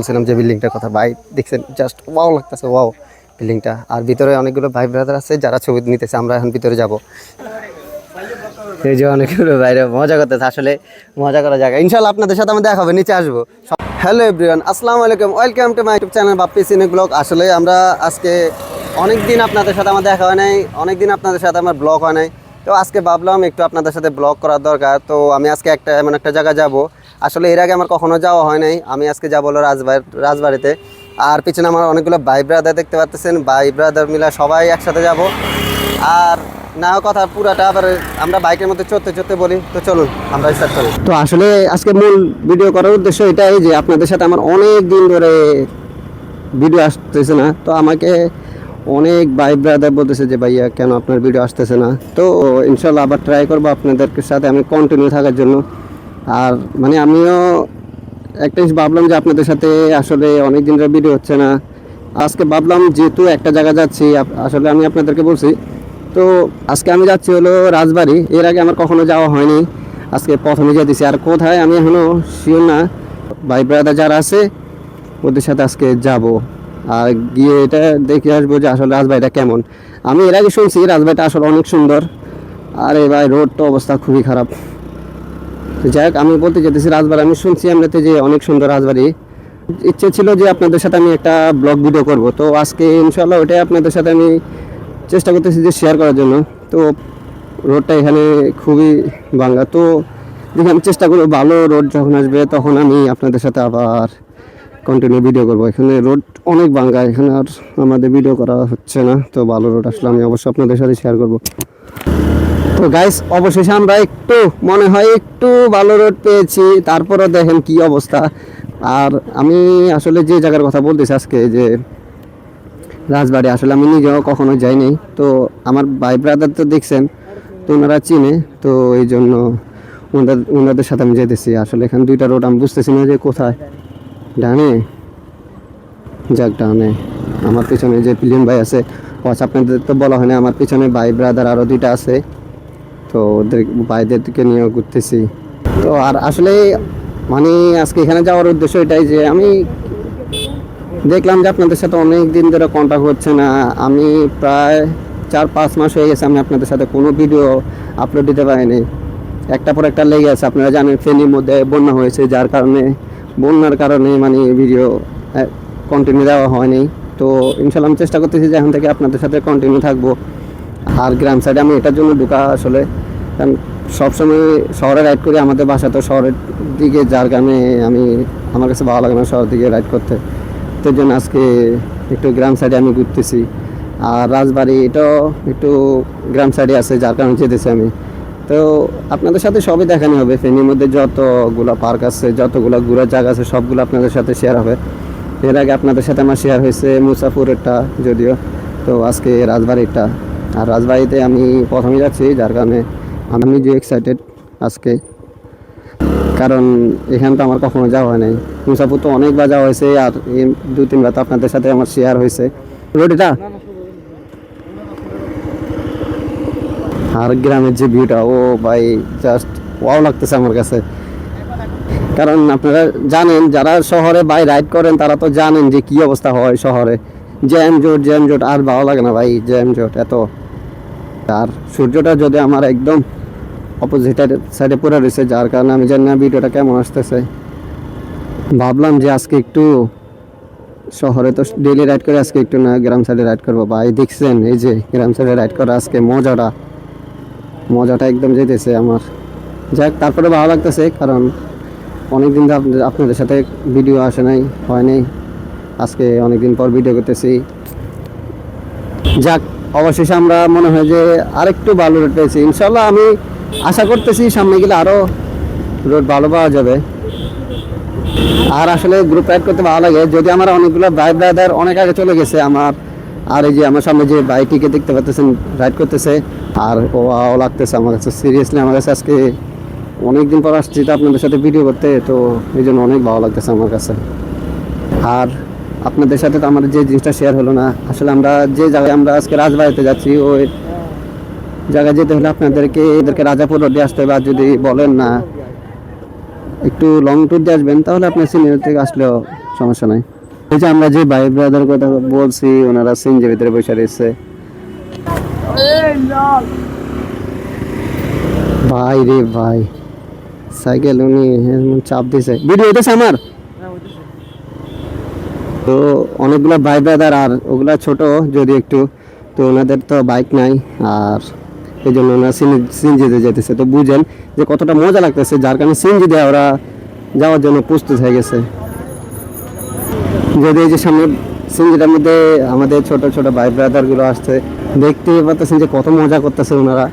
বলছিলাম যে বিল্ডিংটার কথা, ভাই দেখছেন জাস্ট ওয়াও লাগতেছে ওয়াও বিল্ডিংটা আর ভিতরে অনেকগুলো ভাই ব্রাদার আছে, যারা ছবি নিতেছে, আমরা এখন ভিতরে যাব। এই যে অনেকগুলো বাইরে মজা করতেছে আসলে, মজা করা জায়গা। ইনশাল্লাহ আপনাদের সাথে আমি দেখা হবে, নিচে আসব। হ্যালো এভরিওয়ান আসসালামু আলাইকুম welcome to my YouTube channel Bappi cine blog আসলে আমরা আজকে অনেক দিন আপনাদের সাথে আমার দেখা হয় নাই অনেক দিন আপনাদের সাথে আমার ব্লগ হয় নাই। তো আজকে ভাবলাম একটু আপনাদের সাথে ব্লগ করার দরকার। তো আমি আজকে একটা, এমন একটা জায়গা যাব আসলে এর আগে আমার কখনো যাওয়া হয় নাই। আমি আজকে যাব রাজবাড়ি রাজবাড়িতে। আর পিছনে আমার অনেকগুলো ভাই ব্রাদার দেখতে পাচ্ছেন ভাই ব্রাদার মিলে সবাই একসাথে যাব। আর না কথা পুরাটা আবার আমরা বাইকের মধ্যে চড়তে চড়তে বলি। তো চলুন, আমরা স্টার্ট করি। তো আসলে আজকে মূল ভিডিও করার উদ্দেশ্য এটাই যে আপনাদের সাথে আমার অনেক দিন ধরে ভিডিও আসতেছে না। তো আমাকে অনেক ভাই ব্রাদার বলতেছে যে, ভাইয়া, কেন আপনার ভিডিও আসতেছে না? তো ইনশাল্লাহ আবার ট্রাই করব আপনাদের সাথে আমি কন্টিনিউ থাকার জন্য। আর মানে আমিও একটা জিনিস ভাবলাম যে আপনাদের সাথে আসলে অনেক দিন ধরে ভিডিও হচ্ছে না। আজকে ভাবলাম যেহেতু একটা জায়গা যাচ্ছি আসলে আমি আপনাদেরকে বলছি, তো আজকে আমি যাচ্ছি হলো রাজবাড়ি। এর আগে আমার কখনো যাওয়া হয়নি। আজকে প্রথমে যেতেছি আর কোথায় আমি এখনও শিওর না। ভাই ব্রাদার যারা আছে, ওদের সাথে আজকে যাব। আর গিয়ে এটা দেখে আসব যে আসলে রাজবাড়িটা কেমন। আমি এর আগে শুনছি রাজবাড়িটা আসলে অনেক সুন্দর। আর এই ভাই রোড তো অবস্থা খুবই খারাপ। যাই হোক, আমি বলতে যেতেছি রাজবাড়ি, আমি শুনছি এমনিতে যে অনেক সুন্দর রাজবাড়ি। ইচ্ছে ছিল যে আপনাদের সাথে আমি একটা ব্লগ ভিডিও করব। তো আজকে ইনশাল্লাহ ওটাই আপনাদের সাথে আমি চেষ্টা করতেছি যে শেয়ার করার জন্য। তো রোডটা এখানে খুবই ভাঙ্গা। তো দেখি আমি চেষ্টা করব ভালো রোড যখন আসবে, তখন আমি আপনাদের সাথে আবার কন্টিনিউ ভিডিও করব। এখানে রোড অনেক ভাঙ্গা, এখানে আর আমাদের ভিডিও করা হচ্ছে না। তো ভালো রোড আসলে আমি অবশ্যই আপনাদের সাথে শেয়ার করব। তো গাইস অবশেষে আমরা একটু, মনে হয় একটু ভালো রোড পেয়েছি। তারপরে দেখেন কি অবস্থা। আর আমি আসলে যে জায়গার কথা বলতেছি আজকে, যে রাজবাড়ি, আসলে আমি নিজেও কখনো যাইনি। তো আমার ভাই ব্রাদার তো দেখছেন, তো ওনারা চিনে। তো এই জন্য ওনাদের ওনাদের সাথে আমি যেতেছি আসলে এখানে দুইটা রোড আমি বুঝতেছি না যে কোথায়। ডানে? যাক, ডানে। আমার পিছনে যে পিলিয়ন ভাই আছে আপনাদের তো বলা হয় না, আমার পিছনে ভাই ব্রাদার আরও দুইটা আছে। তো ওদের ভাইদেরকে নিয়েও ঘুরতেছি। তো আর আসলে মানে আজকে এখানে যাওয়ার উদ্দেশ্য এটাই যে আমি দেখলাম যে আপনাদের সাথে অনেক দিন ধরে কন্ট্যাক্ট হচ্ছে না। আমি প্রায় চার পাঁচ মাস হয়ে গেছে আমি আপনাদের সাথে কোনো ভিডিও আপলোড দিতে পারিনি। একটা পর একটা লেগে আছে, আপনারা জানেন ফেনীর মধ্যে বন্যা হয়েছে, যার কারণে বন্যার কারণে মানে ভিডিও কন্টিনিউ দেওয়া হয়নি। তো ইনশাল্লাহ আমি চেষ্টা করতেছি যে এখন থেকে আপনাদের সাথে কন্টিনিউ থাকব। আর গ্রাম সাইডে আমি এটার জন্য ঢুকা আসলে। কারণ সবসময় শহরে রাইড করি, আমাদের বাসা তো শহরের দিকে, যার কারণে আমি, আমার কাছে ভালো লাগে না শহরের দিকে রাইড করতে। তো জন্য আজকে একটু গ্রাম সাইডে আমি ঘুরতেছি। আর রাজবাড়ি, এটাও একটু গ্রাম সাইডে আছে, যার কারণে যেতেছি আমি। তো আপনাদের সাথে সবই দেখানো হবে। ফেনীর মধ্যে যতগুলো পার্ক আছে, যতগুলো ঘোরার জায়গা আছে, সবগুলো আপনাদের সাথে শেয়ার হবে। এর আগে আপনাদের সাথে আমার শেয়ার হয়েছে মুসাফুরেরটা, যদিও। তো আজকে রাজবাড়িরটা আর রাজবাড়িতে আমি প্রথমে যাচ্ছি, যার কারণে আমি যে এক্সাইটেড আজকে। কারণ এখানে তো আমার কখনো যাওয়া হয় নাই। মুসাফুর তো অনেকবার যাওয়া হয়েছে, আর এই দু তিনবার তো আপনাদের সাথে আমার শেয়ার হয়েছে। রোডিটা আর গ্রামের যে ভিউটা ও ভাই জাস্ট ওয়াও লাগতেছে আমার কাছে। কারণ আপনারা জানেন, যারা শহরে বাই রাইড করেন, তারা তো জানেন যে কি অবস্থা হয় শহরে। জ্যাম জোট জ্যাম জোট, আর ভালো লাগে না ভাই, জ্যাম জোট এত। আর সূর্যটা যদি আমার একদম অপোজিটের সাইডে পড়ে রয়েছে, যার কারণে আমি জানি না ভিডিওটা কেমন আসতেছে। ভাবলাম যে আজকে একটু শহরে তো ডেলি রাইড করে, আজকে একটু না গ্রাম সাইডে রাইড করব। ভাই, দেখছেন, এই যে গ্রাম সাইডে রাইড করা আজকে মজাটা মজাটা একদম যেতেছে আমার। যাক, তারপরে ভালো লাগতেছে, কারণ অনেকদিন আপনাদের সাথে ভিডিও আসে নাই, হয় নাই। আজকে অনেকদিন পর ভিডিও করতেছি। যাক, অবশেষে আমরা মনে হয় যে আরেকটু ভালো রোড পেয়েছি। ইনশাল্লাহ আমি আশা করতেছি সামনে গেলে আরও রোড ভালো পাওয়া যাবে। আর আসলে গ্রুপ রাইড করতে ভালো লাগে। যদি আমার অনেকগুলো ভাই ব্রাদার অনেক আগে চলে গেছে আমার, আর এই যে আমার সামনে যে বাইকটিকে দেখতে পাচ্ছেন রাইড করতেছে, আর ও ও লাগতেছে আমার কাছে। সিরিয়াসলি আমার কাছে আজকে অনেক দিন পর আসছি, তো আপনাদের সাথে ভিডিও করতে, তো এই জন্য অনেক ভালো লাগতেছে আমার কাছে। আর আপনাদের সাথে তো আমার যে জিনিসটা শেয়ার হলো না, আসলে আমরা যে জায়গায় আমরা আজকে রাজবাড়িতে যাচ্ছি, ওই জায়গায় যেতে হলে আপনাদেরকে, এদেরকে রাজাপুর রোডে আসতে হবে। যদি বলেন না, একটু লং ট্যুর দিয়ে আসবেন, তাহলে আপনার সিনিয়র থেকে আসলেও সমস্যা নাই। এই যে আমরা যে ভাই ব্রাদার কথা বলছি, ওনারা সিনজের ভিতরে বসে রয়েছে। ভাই রে ভাই, সাইকেল উনি চাপ দিছে। ভিডিও হইতেছে আমার? তো অনেকগুলো ভাই ব্রাদার আর ওগুলা ছোট যদি একটু, তো ওনাদের তো বাইক নাই আর এই জন্য ওনারা সিনজিতে যেতেছে তো বুঝেন যে কতটা মজা লাগতেছে, যার কারণে সিনজি দিয়ে ওরা যাওয়ার জন্য প্রস্তুত হয়ে গেছে। যদি এই যে সামনে সিনজিটার মধ্যে আমাদের ছোট ছোট ভাই ব্রাদারগুলো আসছে দেখতে পাচ্ছেন যে কত মজা করতেছে ওনারা।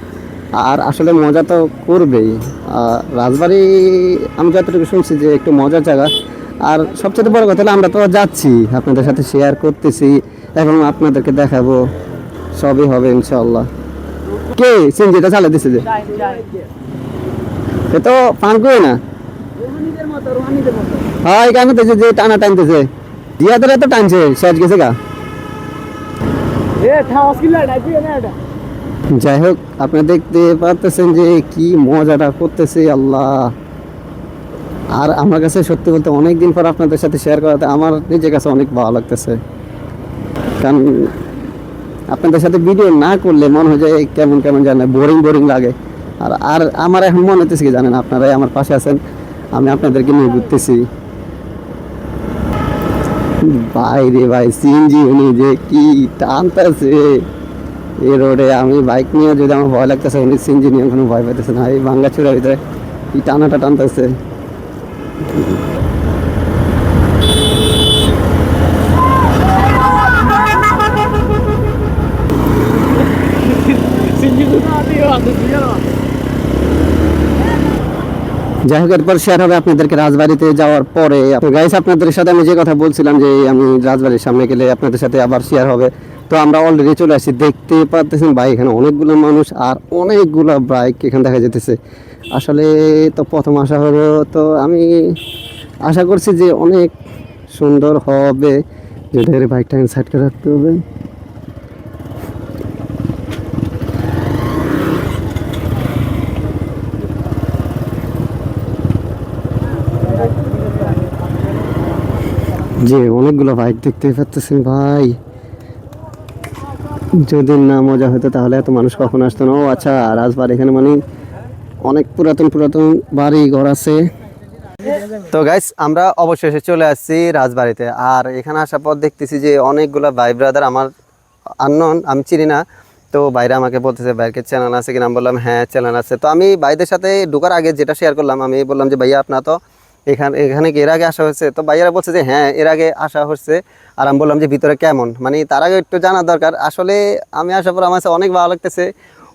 আর আসলে মজা তো করবেই। রাজবাড়ি, আমি যতটুকু শুনছি যে একটু মজার জায়গা আর সবচেয়ে বড় কথা হলো আমরা তো যাচ্ছি আপনাদের সাথে শেয়ার করতেছি এবং আপনাদেরকে দেখাবো সবই হবে ইনশাল্লাহ কে? সিনজিটা চালা দিছে যে। এ তো পান করে না? হয় কেন তো যে টানা টানতেছে। জিয়াদের এত টানছে শেষ গেছে গা। যাই হোক আপনি দেখতে পাচ্ছেন যে কি মজাটা করতেছে আল্লাহ। আর আমার কাছে সত্যি বলতে অনেক দিন পর আপনাদের সাথে শেয়ার করাতে আমার নিজের কাছে অনেক ভালো লাগতেছে। কারণ আপনাদের সাথে ভিডিও না করলে মনে হয় যে কেমন কেমন জানে বোরিং বোরিং লাগে। আর আর আমার এখন মনে হতেছে কি জানেন, আপনারাই আমার পাশে আছেন, আমি আপনাদেরকে নিয়ে ঘুরতেছি। ভাই রে ভাই সিএনজি উনি যে কি টানতেছে। এই রোডে আমি বাইক নিয়ে যদি আমার ভয় লাগতেছে, উনি সিএনজি নিয়ে কোনো ভয় পাইতেছে না। এই বাংলা চূড়ার ভিতরে কি টানাটা টানতেছে। যাই হোক এরপর শেয়ার হবে আপনাদেরকে রাজবাড়িতে যাওয়ার পরে গাইস আপনাদের সাথে আমি যে কথা বলছিলাম যে আমি রাজবাড়ির সামনে গেলে আপনাদের সাথে আবার শেয়ার হবে তো আমরা অলরেডি চলে আসছি দেখতে পাচ্ছেন ভাই এখানে অনেকগুলো মানুষ আর অনেকগুলো বাইক এখানে দেখা যেতেছে আসলে তো প্রথম আশা হলো, তো আমি আশা করছি যে অনেক সুন্দর হবে। যদি বাইকটা সাইড করে রাখতে হবে। যে অনেকগুলো বাইক দেখতে পাচ্ছেন ভাই। যদি না মজা হতো তাহলে এত মানুষ কখন আসতো না? ও আচ্ছা রাজবাড়ি এখানে মানে অনেক পুরাতন পুরাতন বাড়ি, ঘর আছে। তো গাইস আমরা অবশেষে চলে আসছি রাজবাড়িতে। আর এখানে আসার পর দেখতেছি যে অনেকগুলো ভাই ব্রাদার আমার আননন আমি চিনি না। তো বাইরে আমাকে বলতেছে, ভাইয়ের চ্যানেল আছে কিনা? আমি বললাম হ্যাঁ চ্যানেল আছে। তো আমি ভাইদের সাথে ঢোকার আগে যেটা শেয়ার করলাম, আমি বললাম যে, ভাইয়া, আপনার তো এখানে এখানে কি এর আগে আসা হয়েছে? তো ভাইয়ারা বলছে যে হ্যাঁ এর আগে আসা হচ্ছে। আর আমি বললাম যে, ভিতরে কেমন? মানে তার আগে একটু জানা দরকার। আসলে আমি আসার পর আমার অনেক ভালো লাগতেছে।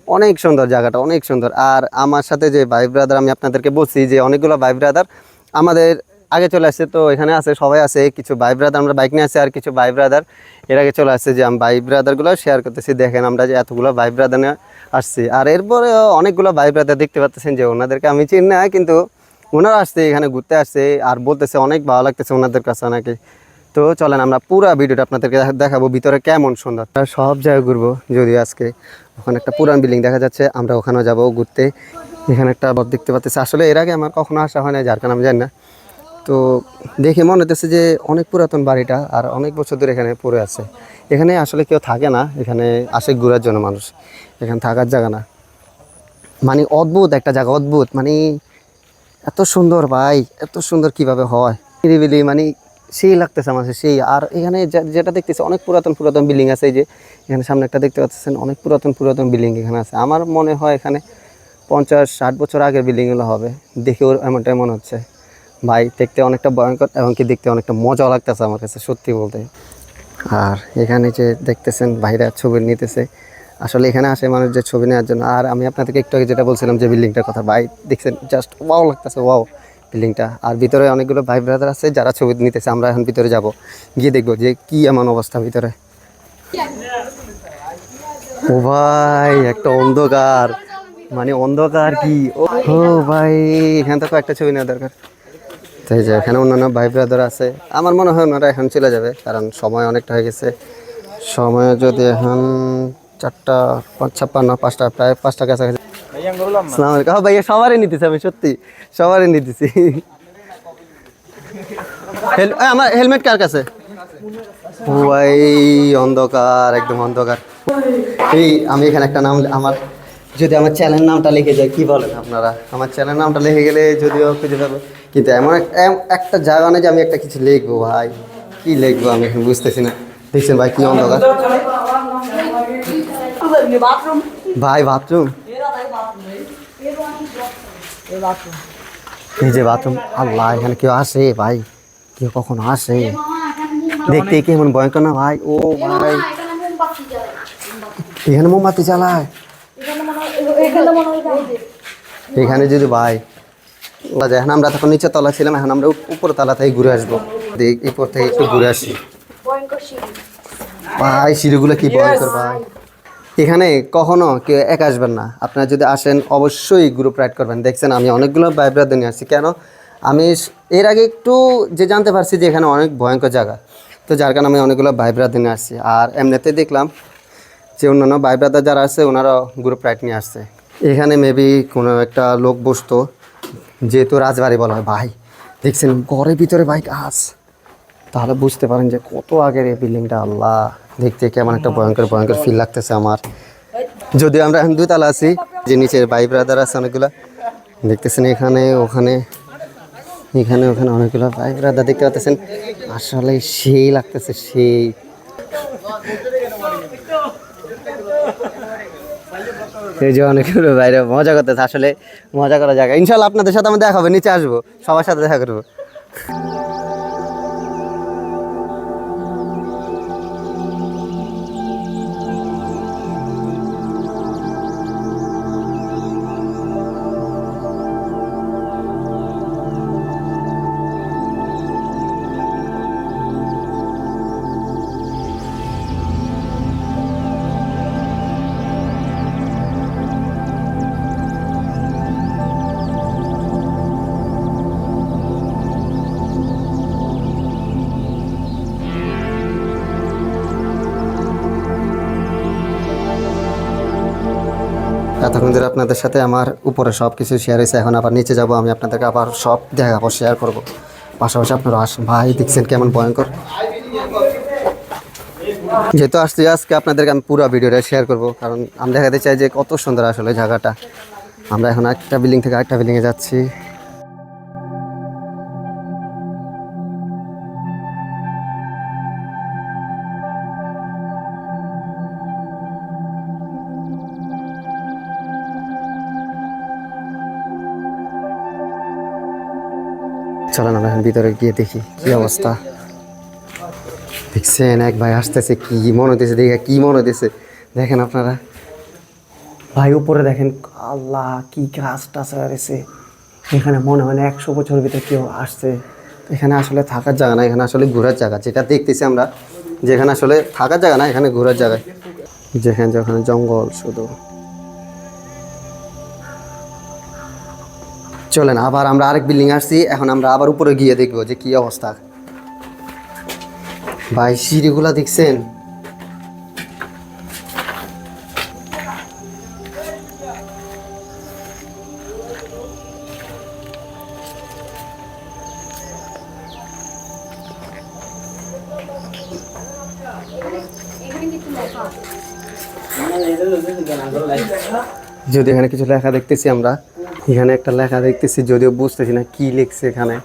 অনেক সুন্দর জায়গাটা, অনেক সুন্দর। আর আমার সাথে যে ভাই ব্রাদার আমি আপনাদেরকে বলছি যে অনেকগুলো ভাই ব্রাদার আমাদের আগে চলে আসছে, তো এখানে আছে, সবাই আছে। কিছু ভাই ব্রাদার আমরা বাইক নিয়ে আসছি আর কিছু ভাই ব্রাদার এর আগে চলে আসছে যে আমি ভাই ব্রাদারগুলো শেয়ার করতেছি। দেখেন আমরা যে এতগুলো ভাই ব্রাদার নিয়ে আসছি। আর এরপরে অনেকগুলো ভাই ব্রাদার দেখতে পাচ্ছেন যে ওনাদেরকে আমি চিনি না, কিন্তু ওনারা আসছে, এখানে ঘুরতে আসছে আর বলতেছে অনেক ভালো লাগতেছে ওনাদের কাছে নাকি। তো চলেন আমরা পুরো ভিডিওটা আপনাদেরকে দেখাবো ভিতরে কেমন সুন্দর। সব জায়গায় ঘুরবো যদি আজকে। ওখানে একটা পুরান বিল্ডিং দেখা যাচ্ছে, আমরা ওখানেও যাব ঘুরতে। এখানে একটা বদ দেখতে পাচ্ছি আসলে এর আগে আমার কখনো আসা হয় না যার কারণে আমি জানি না। তো দেখে মনে হতেছে যে অনেক পুরাতন বাড়িটা আর অনেক বছর ধরে এখানে পড়ে আছে। এখানে আসলে কেউ থাকে না, এখানে আসে ঘোরার জন্য মানুষ। এখানে থাকার জায়গা না। মানে অদ্ভুত একটা জায়গা, অদ্ভুত। মানে এত সুন্দর ভাই, এত সুন্দর কীভাবে হয়। নিরিবিলি মানে সেই লাগতেছে আমার সেই। আর এখানে যেটা দেখতেছে, অনেক পুরাতন পুরাতন বিল্ডিং আছে, এই যে এখানে সামনে একটা দেখতে পাচ্ছেন, অনেক পুরাতন পুরাতন বিল্ডিং এখানে আছে। আমার মনে হয় এখানে পঞ্চাশ ষাট বছর আগের বিল্ডিংগুলো হবে। দেখে ওর এমনটাই মনে হচ্ছে। ভাই, দেখতে অনেকটা ভয়ঙ্কর এবং কি দেখতে অনেকটা মজা লাগতেছে আমার কাছে, সত্যি বলতে। আর এখানে যে দেখতেছেন, ভাইরা ছবি নিতেছে। আসলে এখানে আসে মানুষ যে ছবি নেওয়ার জন্য। আর আমি আপনাদেরকে একটু আগে যেটা বলছিলাম যে বিল্ডিংটার কথা, ভাই, দেখছেন জাস্ট ওয়াও লাগতেছে ওয়াও বিল্ডিংটা আর ভিতরে অনেকগুলো ভাই ব্রাদার আছে, যারা ছবি নিতেছে, আমরা এখন ভিতরে যাব। গিয়ে দেখব যে কি এমন অবস্থা ভিতরে। ও ভাই, একটা অন্ধকার। মানে অন্ধকার কি? ও ভাই, এখানে তো একটা ছবি নেওয়া দরকার। তাই যে এখানে অন্যান্য ভাই ব্রাদার আছে। আমার মনে হয় ওনারা এখন চলে যাবে, কারণ সময় অনেকটা হয়ে গেছে। সময় যদি এখন চারটা, পাঁচ, ছাপ্পান্ন, পাঁচটা, প্রায় পাঁচটা কাছাকাছি আসসালামু আলাইকুম। ভাইয়া সবারই নিতেছি আমি সত্যি। সবারই নিতেছি। হেল- আমার হেলমেট কার কাছে? ও এই অন্ধকার একদম অন্ধকার। এই আমি এখানে একটা নাম আমার যদি আমার চ্যানেল নামটা লিখে যায় কি বলেন আপনারা? আমার চ্যানেল নামটা লিখে গেলে যদিও খুঁজে পাবো। কিন্তু এমন একটা জায়গা নেই যে আমি একটা কিছু লিখব ভাই। কি লিখব আমি এখন বুঝতেছি না। দেখছেন ভাই কি অন্ধকার। ভাই বাথরুম? এই যে বাথরুম, আল্লাহ, এখানে কেউ আসে ভাই? কেউ কখনো আসে? দেখতে কেমন ভয়ঙ্কর না ভাই? ও ভাই। এখানে মোমবাতি চালায় এখানে যদি ভাই এখন আমরা তখন নিচে তলা ছিলাম, এখন আমরা উপ- উপর তলা থেকে ঘুরে আসব। দেখ উপর থেকে একটু ঘুরে আসি। ভাই, সিঁড়িগুলো কি ভয়ঙ্কর ভাই? এখানে কখনো কেউ এক আসবেন না। আপনারা যদি আসেন, অবশ্যই গ্রুপ রাইড করবেন। দেখছেন, আমি অনেকগুলো বাইব্রাদের নিয়ে আসছি। কেন? আমি এর আগে একটু যে জানতে পারছি যে এখানে অনেক ভয়ঙ্কর জায়গা। তো যার কারণে আমি অনেকগুলো বাইব্রাদের নিয়ে আসছি। আর এমনিতে দেখলাম যে অন্যান্য ভাই ব্রাদার যারা আছে ওনারা গ্রুপ রাইড নিয়ে আসছে। এখানে মেবি কোনো একটা লোক বসতো, যেহেতু রাজবাড়ি বলা হয়, ভাই। দেখছেন, ঘরের ভিতরে বাইক আস তাহলে বুঝতে পারেন যে কত আগের এই বিল্ডিংটা আল্লাহ, দেখতে কেমন একটা ভয়ঙ্কর ভয়ঙ্কর ফিল লাগতেছে আমার। যদি আমরা এখন দুতলা আছি, যে নিচের ভাই ব্রাদার আছে অনেকগুলো, দেখতেছেন এখানে, ওখানে এখানে, ওখানে অনেকগুলো ভাই ব্রাদার দেখতে পাচ্ছেন। আসলে সেই লাগতেছে, সেই। এই যে অনেকগুলো বাইরে মজা করতেছে, আসলে মজা করা জায়গা। ইনশাল্লাহ আপনাদের সাথে আমি দেখা হবে, নিচে আসব, সবার সাথে দেখা করব। ধরে আপনাদের সাথে আমার উপরে সব কিছু শেয়ার হয়েছে। এখন আবার নিচে যাব, আমি আপনাদেরকে আবার সব দেখাবো শেয়ার করব। পাশাপাশি আপনারা আসুন। ভাই, দেখছেন কেমন ভয়ঙ্কর? যেহেতু আসছি, আজকে আপনাদেরকে আমি পুরো ভিডিওটা শেয়ার করব, কারণ আমি দেখাতে চাই যে কত সুন্দর আসলে জায়গাটা। আমরা এখন একটা বিল্ডিং থেকে আরেকটা বিল্ডিংয়ে যাচ্ছি। চলেন আমরা ভিতরে গিয়ে দেখি কি অবস্থা। দেখছেন, এক ভাই আসতেছে কি মনে হতেছে দেখে কি মনে হতেছে দেখেন আপনারা। ভাই, উপরে দেখেন, আল্লাহ, কি গাছ টাছ রয়েছে এখানে মনে হয় না একশো বছর ভিতরে কেউ আসছে। এখানে আসলে থাকার জায়গা না, এখানে আসলে ঘোরার জায়গা। যেটা দেখতেছি আমরা, যেখানে আসলে থাকার জায়গা না, এখানে ঘোরার জায়গা যেখানে যেখানে জঙ্গল শুধু চলেন, আবার আমরা আরেক বিল্ডিং আসছি, এখন আমরা আবার উপরে গিয়ে দেখব যে কি অবস্থা। ভাই, সিঁড়িগুলা দেখছেন? যদি এখানে কিছু লেখা দেখতেছি আমরা। এখানে একটা লেখা দেখতেছি, যদিও বুঝতেছি না কি লিখছে এখানে।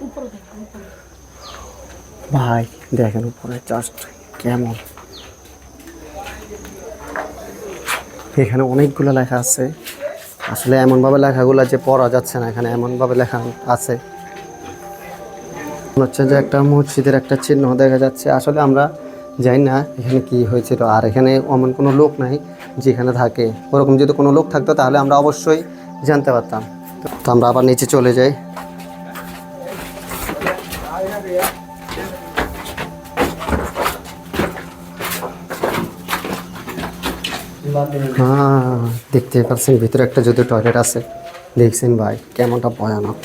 ভাই, দেখেন উপরে জাস্ট কেমন। এখানে অনেকগুলো লেখা আছে। আসলে এমনভাবে লেখাগুলো যে পড়া যাচ্ছে না, এখানে এমনভাবে লেখা আছে। হচ্ছে যে একটা মসজিদের একটা চিহ্ন দেখা যাচ্ছে। আসলে আমরা জানি না এখানে কি হয়েছিল আর এখানে এমন কোনো লোক নাই যেখানে থাকে। ওরকম যদি কোনো লোক থাকতো তাহলে আমরা অবশ্যই জানতে পারতাম। তো আমরা আবার নিচে চলে যাই। হ্যাঁ দেখতে পাচ্ছেন, ভিতরে একটা যদি টয়লেট আছে। দেখছেন ভাই, কেমনটা ভয়ানক।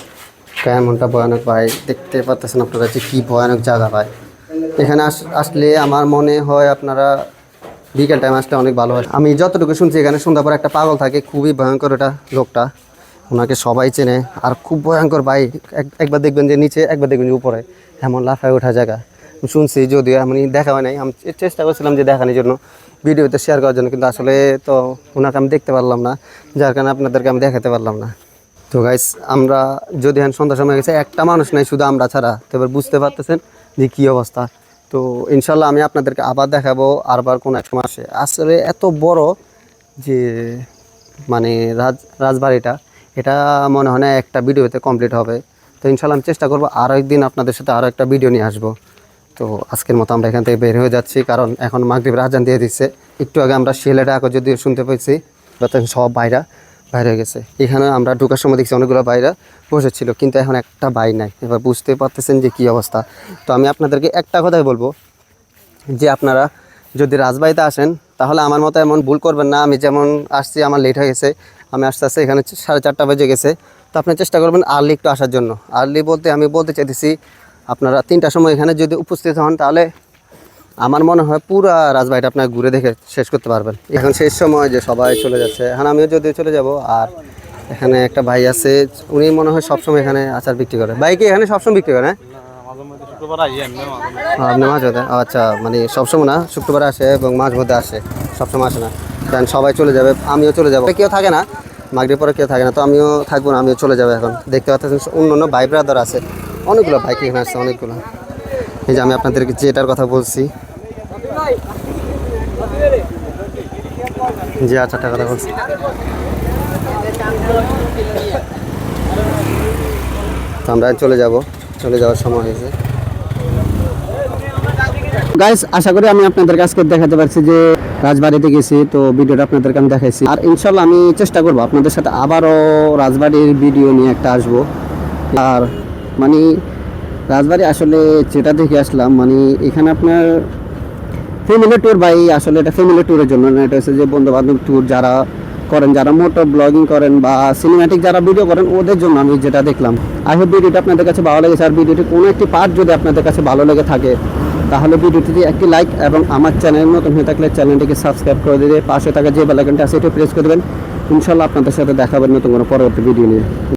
কেমনটা ভয়ানক ভাই দেখতে পাচ্ছেন আপনারা যে কী ভয়ানক জায়গা ভাই। এখানে আস- আসলে আমার মনে হয় আপনারা বিকেল টাইম আসলে অনেক ভালো হয়। আমি যতটুকু শুনছি, এখানে সন্ধ্যা পর একটা পাগল থাকে, খুবই ভয়ঙ্কর এটা লোকটা। ওনাকে সবাই চেনে। আর খুব ভয়ঙ্কর ভাই, এক- একবার দেখবেন যে নিচে, একবার দেখবেন যে উপরে। এমন লাফায় ওঠা জায়গা। শুনছি যদিও আমি দেখা হয় নাই, আমি চেষ্টা করছিলাম যে দেখানোর জন্য। ভিডিওতে শেয়ার করার জন্য, কিন্তু আসলে তো ওনাকে আমি দেখতে পারলাম না। যার কারণে আপনাদেরকে আমি দেখাতে পারলাম না। তো গাইস আমরা যদি এখন সন্ধ্যার সময় গেছে, একটা মানুষ নাই, শুধু আমরা ছাড়া। তো এবার বুঝতে পারতেছেন যে কী অবস্থা। তো ইনশাল্লাহ আমি আপনাদেরকে আবার দেখাবো আরবার কোনো এক মাসে আসলে এত বড় যে মানে রাজ রাজবাড়িটা এটা মনে হয় না একটা ভিডিওতে কমপ্লিট হবে। তো ইনশাল্লাহ আমি চেষ্টা করব আরও একদিন আপনাদের সাথে আরও একটা ভিডিও নিয়ে আসব। তো আজকের মতো আমরা এখান থেকে বের হয়ে যাচ্ছি, কারণ এখন মাগরীবের আজান দিয়ে দিচ্ছে। একটু আগে আমরা শিলেটা আগে যদিও শুনতে পেয়েছি সব বাইরা বাইরে হয়ে গেছে। এখানে আমরা ঢোকার সময় দেখছি অনেকগুলো বাইরা বসেছিল, কিন্তু এখন একটা বাই নাই। এবার বুঝতে পারতেছেন যে কী অবস্থা। তো আমি আপনাদেরকে একটা কথাই বলব, যে আপনারা যদি রাজবাড়িতে আসেন, তাহলে আমার মতো এমন ভুল করবেন না। আমি যেমন আসছি, আমার লেট হয়ে গেছে। আমি আস্তে আস্তে এখানে সাড়ে চারটা বেজে গেছে। তো আপনি চেষ্টা করবেন আর্লি একটু আসার জন্য। আর্লি বলতে আমি বলতে চাইতেছি আপনারা তিনটার সময় এখানে যদি উপস্থিত হন তাহলে আমার মনে হয় পুরো রাজবাড়িটা আপনার ঘুরে দেখে শেষ করতে পারবেন। এখন শেষ সময় যে সবাই চলে যাচ্ছে। এখন আমিও যদি চলে যাব আর এখানে একটা ভাই আছে উনি মনে হয় সবসময় এখানে আচার বিক্রি করে। ভাই কি এখানে সবসময় বিক্রি করে? হ্যাঁ আপনি মাছ আচ্ছা মানে সবসময় না শুক্রবার আসে এবং মাছ মধ্যে আসে সবসময় আসে না। কারণ সবাই চলে যাবে, আমিও চলে যাব। কেউ থাকে না মাগরিব পরে কেউ থাকে না, তো আমিও থাকব না, আমিও চলে যাব এখন। দেখতে পাচ্ছেন, অন্য অন্য ভাই ব্রাদার আছে। অনেকগুলো বাইক এখানে আসছে অনেকগুলো। এই যে আমি আপনাদেরকে যেটার কথা বলছি। যে আচারটার কথা বলছি। তো আমরা চলে যাব, চলে যাওয়ার সময় হয়েছে। গাইস আশা করি আমি আপনাদের কাছে দেখাতে পারছি যে রাজবাড়িতে গেছি, তো ভিডিওটা আপনাদেরকে আমি দেখাইছি। আর ইনশাল্লাহ আমি চেষ্টা করব আপনাদের সাথে আবারও রাজবাড়ির ভিডিও নিয়ে একটা আসব। আর মানে রাজবাড়ি আসলে যেটা দেখে আসলাম মানে এখানে আপনার ফ্যামিলি ট্যুর ভাই আসলে এটা ফ্যামিলি ট্যুরের জন্য না, এটা হচ্ছে যে বন্ধু বান্ধব ট্যুর যারা করেন, যারা মোটো ব্লগিং করেন বা সিনেমাটিক যারা ভিডিও করেন, ওদের জন্য আমি যেটা দেখলাম। আই হোপ ভিডিওটা আপনাদের কাছে ভালো লেগেছে, আর ভিডিওটি কোনো একটি পার্ট যদি আপনাদের কাছে ভালো লেগে থাকে তাহলে ভিডিওটিতে একটি লাইক এবং আমার চ্যানেলের মতন হয়ে থাকলে চ্যানেলটিকে সাবস্ক্রাইব করে দিয়ে পাশে থাকা যে বেলাইকনটা আছে, এটা প্রেস করে দেবেন। ইনশাল্লাহ আপনাদের সাথে দেখাবেন নতুন কোনো পরবর্তী ভিডিও নিয়ে।